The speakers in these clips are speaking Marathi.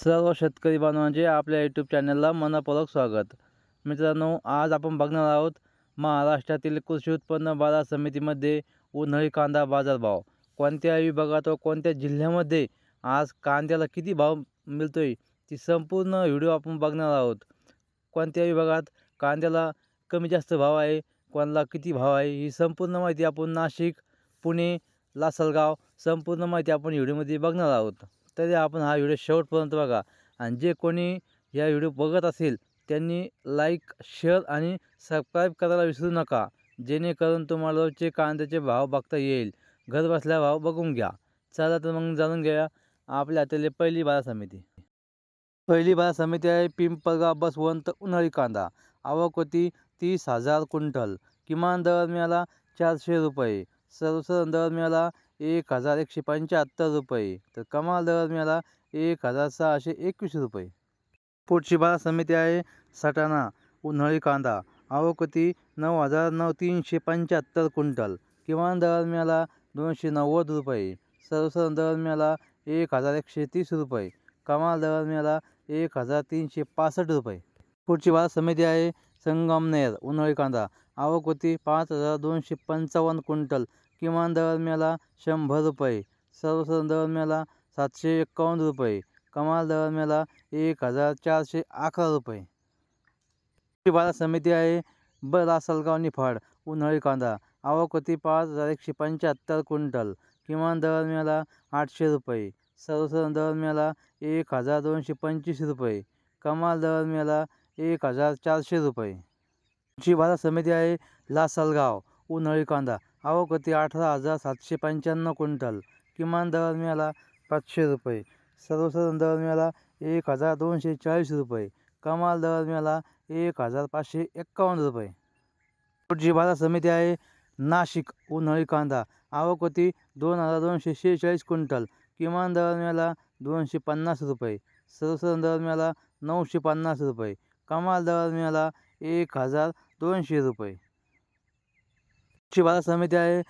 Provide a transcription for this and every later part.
सर्व शेतकरी बांधवांचे आपल्या यूट्यूब चॅनलला मनपूर्वक स्वागत. मित्रांनो आज आपण बघणार आहोत महाराष्ट्रातील कृषी उत्पन्न बाजार समितीमध्ये उन्हाळी कांदा बाजारभाव. कोणत्या विभागात व कोणत्या जिल्ह्यामध्ये आज कांद्याला किती भाव मिळतो आहे ती संपूर्ण व्हिडिओ आपण बघणार आहोत. कोणत्या विभागात कांद्याला कमी जास्त भाव आहे कोणाला किती भाव आहे ही संपूर्ण माहिती आपण नाशिक पुणे लासलगाव संपूर्ण माहिती आपण व्हिडिओमध्ये बघणार आहोत. तरी आपण हा व्हिडिओ शेवटपर्यंत बघा. आणि जे कोणी या व्हिडिओ बघत असेल त्यांनी लाईक शेअर आणि सबस्क्राईब करायला विसरू नका. जेणेकरून तुम्हाला रोजचे कांद्याचे भाव बघता येईल. घर बसल्या भाव बघून घ्या. चला तर मग जाणून घ्या आपल्या हातातली पहिली बाजार समिती. पहिली बाजार समिती आहे पिंपळगाव बसवंत उन्हाळी कांदा. आवक होती तीस हजार क्विंटल. किमान दर मिळाला चारशे रुपये. सर्वसाधारण दर मिळाला एक हजार एकशे पंच्याहत्तर रुपये. तर कमाल दर मिळाला एक हजार सहाशे एकवीस रुपये. पुढची बाजार समिती आहे सटाणा उन्हाळी कांदा. आवक नऊ हजार नऊ तीनशे पंच्याहत्तर क्विंटल. किमान दर मिळाला दोनशे नव्वद रुपये. सर्वसाधारण दर मिळाला एक हजार एकशे तीस रुपये. कमाल दर मिळाला एक हजार तीनशे पासष्ट रुपये. पुढची बाजार समिती आहे. संगमनेर उन्हाळी कांदा आवक होती पाच हजार दोनशे पंचावन्न क्विंटल. किमान दर मेला शंभर रुपये. सर्वसाधारण दर मेला सातशे एक्कावन्न रुपये. कमाल दर मेला एक हजार चारशे अकरा रुपये. पुढची बाजार समिती आहे. ब. लासलगाव निफाड उन्हाळी कांदा आवक होती पाच हजार एकशे पंच्याहत्तर क्विंटल. किमान दर मेला आठशे रुपये. सर्वसाधारण दर मेला एक हजार दोनशे पंचवीस रुपये. कमाल दर मेला एक हजार चारशे रुपये. जी बाजार समिती आहे लासलगाव उन्हाळी कांदा. आवक होती अठरा हजार सातशे पंच्याण्णव क्विंटल. किमान दर मिळाला पाचशे रुपये. सर्वसाधारण दर मिळाला एक हजार दोनशे चाळीस रुपये. कमाल दर मिळाला एक हजार पाचशे एक्कावन्न रुपये. जी बाजार समिती आहे नाशिक उन्हाळी कांदा. आवक होती दोन हजार दोनशे शेहेचाळीस क्विंटल. किमान दर मिळाला दोनशे पन्नास रुपये. सर्वसाधारण दर मिळाला नऊशे पन्नास रुपये. कमाल दर मिळाला एक हजार दोनशे रुपये. कृषी बाजार समिती आहे.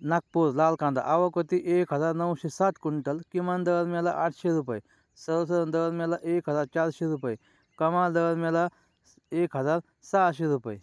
नागपूर लाल कांदा आवक होती एक हजार नऊशे सात क्विंटल. किमान दर मिळाला आठशे रुपये. सर्वसाधारण दर मिळाला एक हजार चारशे रुपये. कमाल दर मिळाला एक हजार सहाशे रुपये.